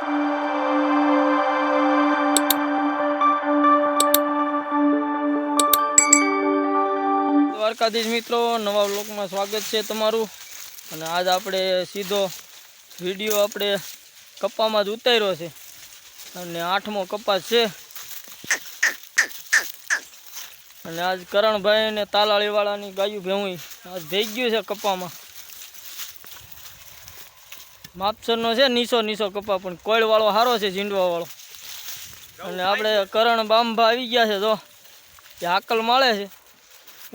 દ્વારકાધીશ મિત્રો, નવા બ્લોકમાં સ્વાગત છે તમારું. અને આજ આપણે સીધો વીડિયો આપણે કપ્પામાં જ ઉતાર્યો છે. અને આઠમો કપાસ છે. અને આજ કરણભાઈ અને તાલાળીવાળાની ગાયું ભેવું આજ થઈ ગયું છે કપ્પામાં. માપસરનો છે નીસો નીસો કપા, પણ કોળવાળો સારો છે, ઝીંડવાવાળો. અને આપણે કરણ બાંભા આવી ગયા છે તો એ હાકલ માળે છે.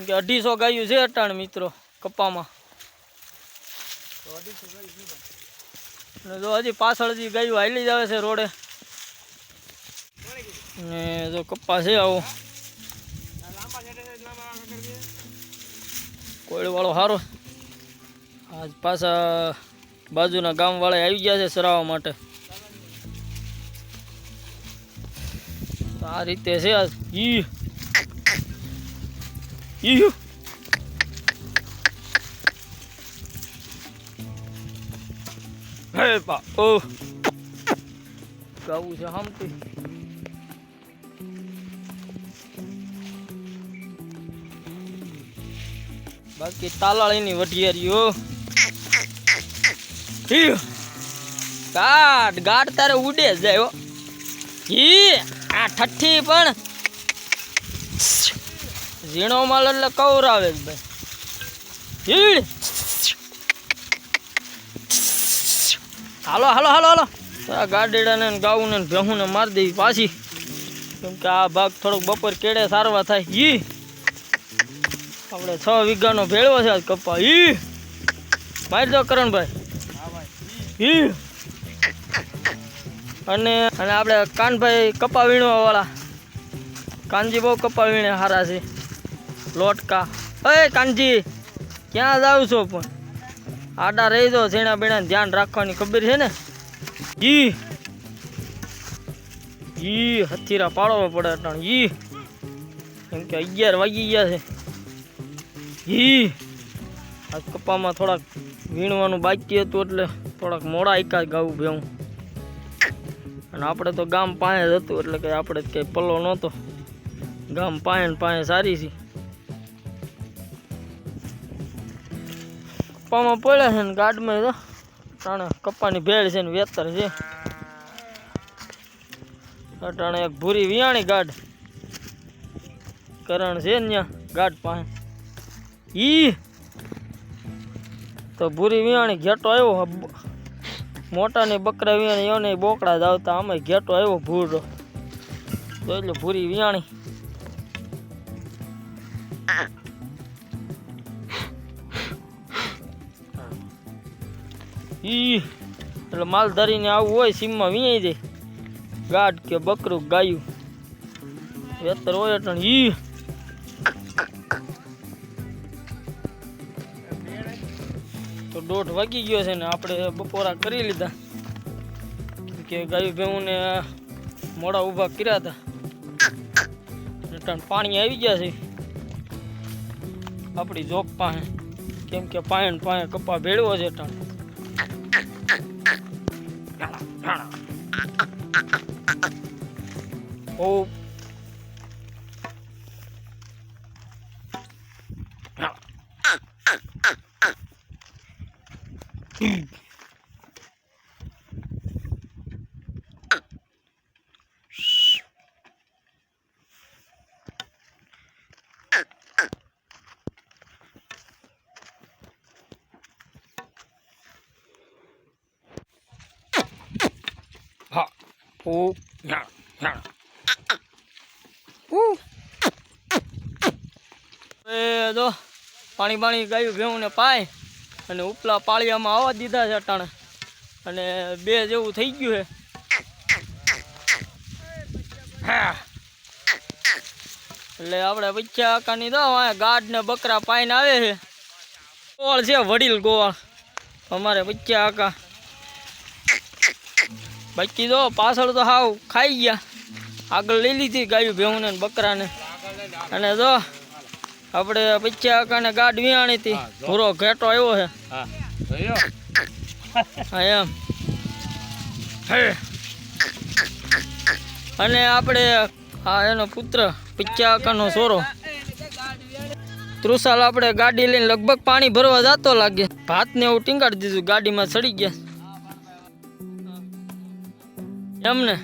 કે અઢીસો ગાયું છે અટાણ મિત્રો કપ્પામાં અને જો હજી પાછળ હજી ગાયું હાલી જ આવે છે રોડે. ને જો કપ્પા છે આવો. કોળીવાળો સારો આજ પાછા બાજુના ગામવાળા આવી ગયા છે સરાવવા માટે. આ રીતે છે આ ઈ. ઈ. હે પા ઓ. ગાવું છે હમતી બાકી તાલાળીની વઢિયારીઓ. ઈ. ગાટ ગાડ તારે ઉડે જાય ઈ, આ ઠઠ્ઠી પણ. ઝીણો માલ એટલે કવરાવે જ ભાઈ. ઈડ હાલો હાલો હાલો હાલો. આ ગાડીડાને ને ભેહું ને મારી દેવી પાછી. કેમ કે આ ભાગ થોડોક બપોર કેડે સારવા થાય. ઈ. આપણે છ વીઘાનો ભેળવો છે આજ કપા. ઈ. મારી દો કરણભાઈ ઈ અને અને આપણે કાનભાઈ કપા વીણવા વાળા. કાનજી બહુ કપા વીણે હારા છે. લોટકા. અય કાનજી, ક્યાં જાવ છો પણ? આડા રહી દો ઝીણા બીણા ધ્યાન રાખવાની ખબર છે ને? ઈ. ઈ હથીરા પાડવા પડે ઈ. કેમ કે અગિયાર વાગી ગયા છે. ઈ. આ કપામાં થોડાક વીણવાનું બાકી હતું એટલે થોડાક મોડા એકાદ ગાવું ભેવું અને આપણે તો ગામ પાસે જ હતું એટલે કે આપણે જ કંઈ પલ્લો નહોતો. ગામ પાસે ને પાસે સારી છે. કપ્પામાં પડ્યા છે ને ગાડમાં તો. ટાણે કપ્પાની ભેળ છે ને વેતર છે. અટાણે એક ભૂરી વિયાણી ગાઢ કરણ છે ને ત્યાં ગાઢ પાસે. ઈ તો ભૂરી વિયાણી ઘેટો આવ્યો મોટા ને બકરા વિયાણી એને બોકડા જ આવતા. આમાં ઘેટો આવ્યો ભૂરો તો એટલે ભૂરી વિયાણી ઈ એટલે માલ ધરીને આવવું હોય, સીમમાં વિયાઈ જાય. ગાઢ કે બકરું ગાયું. વેતર હોય એટલે ઈ દોઢ વાગી ગયો છે ને આપણે બપોરા કરી લીધા. કે ગાયું ભેહુંને મોડા ઊભા કર્યા હતા. એટલે પાણી આવી ગયા છે. આપણી જોક પાસે. કેમ કે પાયણ પાસે કપા ભેળવો છે ટાણ ઓ હા ઓ યા યા ઉ એ જો પાણી પાણી ગાયું ભેવું ને પાય અને ઉપલા પાળિયામાં આવવા દીધા છે અટાણે. અને બે જેવું થઈ ગયું છે. એટલે આપણે વચ્ચે આકાની દો ગાઢ ને બકરા પાઈને આવે છે. ગોળ છે, વડીલ ગોળ અમારે વચ્ચે આકા. બાકી તો પાછળ તો હાવ ખાઈ ગયા. આગળ લઈ લીધી ગાયું ભેહું ને બકરાને. અને જો આપણે બચ્ચા આકાને ગાઢ વિયાણી હતી. પૂરો ઘેટો આવ્યો છે. હા એમ. અને આપણે આ એનો પુત્ર પિચ્ચાકાનો સોરો. ત્રુસાલ આપણે ગાડી લઈને લગભગ પાણી ભરવા જતો લાગે. ભાતને એવું ટીંગાડી દીધું ગાડીમાં ચડી ગયા. એમને.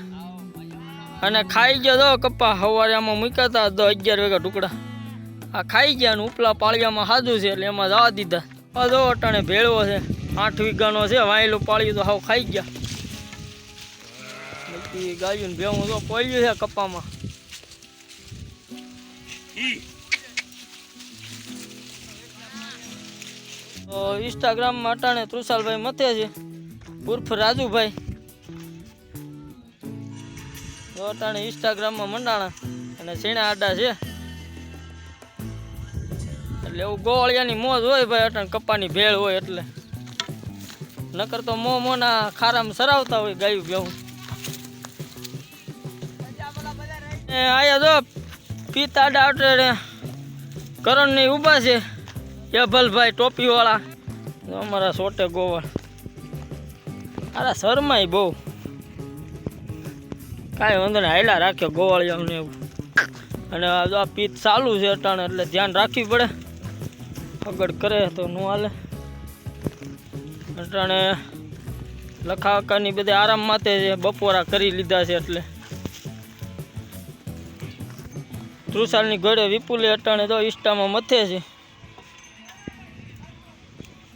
અને ખાઈ ગયો તો કપ્પા સવારે આમાં મૂક્યા હતા દસ અગિયાર વાગ્યા ટુકડા. આ ખાઈ ગયા ને ઉપલા પાળિયામાં સાદું છે એટલે એમાં જવા દીધા. આ જો અટાણે ભેળવો છે, આઠ વીઘાનો છે, વાયેલું પાળ્યું તો હાવ ખાઈ ગયા. ગાયું ભેવું તો પોલ્યું છે કપ્પામાં. તો ઇન્સ્ટાગ્રામમાં અટાણે તૃષાલભાઈ મથે છે, ઉર્ફ રાજુભાઈ. તો અટાણે ઇન્સ્ટાગ્રામમાં મંડાણા અને સીણા આડા છે. એટલે એવું ગોળિયાની મોજ હોય ભાઈ, અટણ કપ્પાની ભેળ હોય એટલે. નકર તો મો મોના ખારામાં સરાવતા હોય ગાયું એ આયા જો, પિતા કરણની ઊભા છે. યભલભાઈ ટોપીવાળા. વાળા અમારા સોટે ગોવાળ. અરે શરમાય બહુ. કાંઈ વાંધો નહીં, હાયલા રાખ્યો ગોવાળિયાને એવું. અને આ પીત ચાલુ છે અટાણે, એટલે ધ્યાન રાખવી પડે. આગળ કરે તો ન હાલે. અટાણે લખાકાની બધે આરામ માટે બપોરા કરી લીધા છે એટલે. ત્રુસાલની ઘરે વિપુલે અટાણે તો ઈષ્ટામાં મથે છે.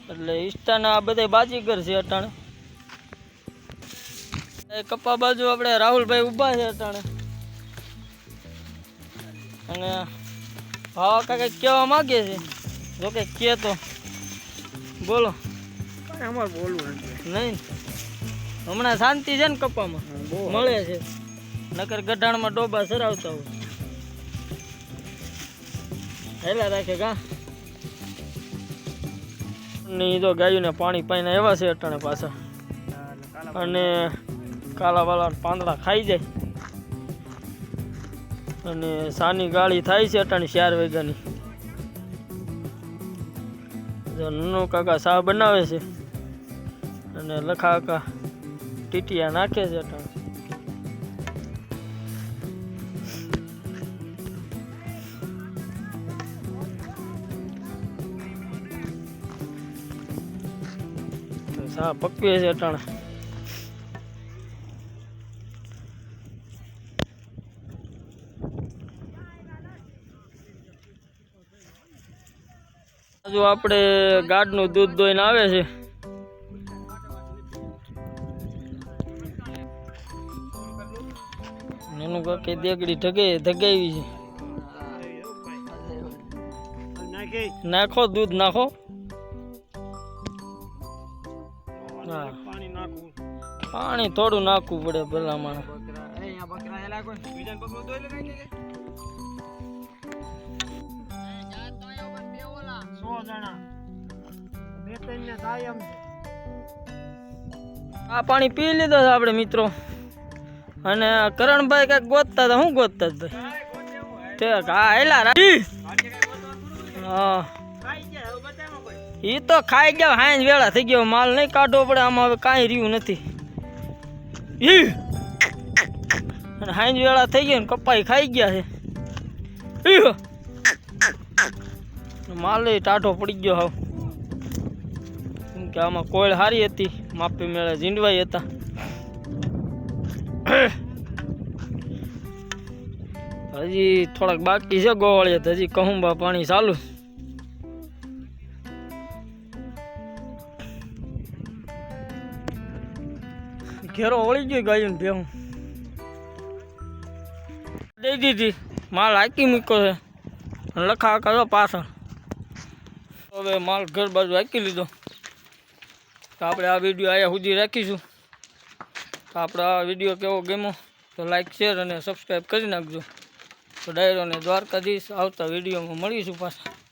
એટલે ઈષ્ટાના આ બધા બાજીગર છે અટાણે. એ કપ્પા બાજુ આપણે રાહુલભાઈ ઊભા છે અટાણે. અને ભાવા કાંઈ કહેવા માગે છે. જો કે તો. બોલો. અમારે બોલવું નહીં. હમણાં શાંતિ છે ને કપ્પામાં? મળે છે. નકર ગઢાણમાં ડોબા સરાવતા હોય. હેલા રાખે કા? ની તો ગાયોને પાણી પાઈને એવા છે અટાણે પાછા. અને કાલા વાલા પાંદડા ખાઈ જાય. અને સાની ગાળી થાય છે અટાણી ચાર વાગ્યાની. જો નનુ કાકા સા બનાવે છે. અને લખા કાકા ટીટિયા નાખે છે અટાણે સા પકવે છે અટાણે. હજુ આપણે ગાડનું દૂધ દોઈને આવે છે. એનું કાંઈ દેગડી ઠગે ધગાવી છે. નાખો દૂધ, નાખો. પાણી પાણી થોડું નાખવું પડે ભલા માણસ સો જણા. બે ત્રણ ને થાય એમ આ પાણી પી લીધો છે આપણે મિત્રો. અને કરણભાઈ કાંઈક ગોતતા હતા. શું ગોતતા હતા? ઠીક હા એલા રા હા. એ તો ખાઈ ગયા, હાંજ વેળા થઈ ગયો. માલ નહીં કાઢવો પડે, આમાં હવે કાંઈ રહ્યું નથી. ઈ! અને હાંજ વેળા ને, કપાઈ ખાઈ ગયા છે. માલ ટાઢો પડી ગયો હાવ. કે આમાં કોયલ સારી હતી, માપી મેળે ઝીંડવાઈ હતા. હજી થોડાક બાકી છે ગોવાળીએ તો હજી કહુંબા પાણી ચાલુ. ઘેરો વળી ગયો ગાયું ભેહું. દઈ દીધી, માલ હાકી મૂક્યો છે. લખા કરો પાછળ. હવે માલ ઘર બાજુ રાખી લીધો. તો આપણે આ વીડિયો અહીંયા સુધી રાખીશું. તો આપણો આ વીડિયો કેવો ગમ્યો તો લાઈક શેર અને સબસ્ક્રાઈબ કરી નાખજો. તો ડાયરો અને દ્વારકાધીશ આવતા વિડીયોમાં મળીશું પાછા.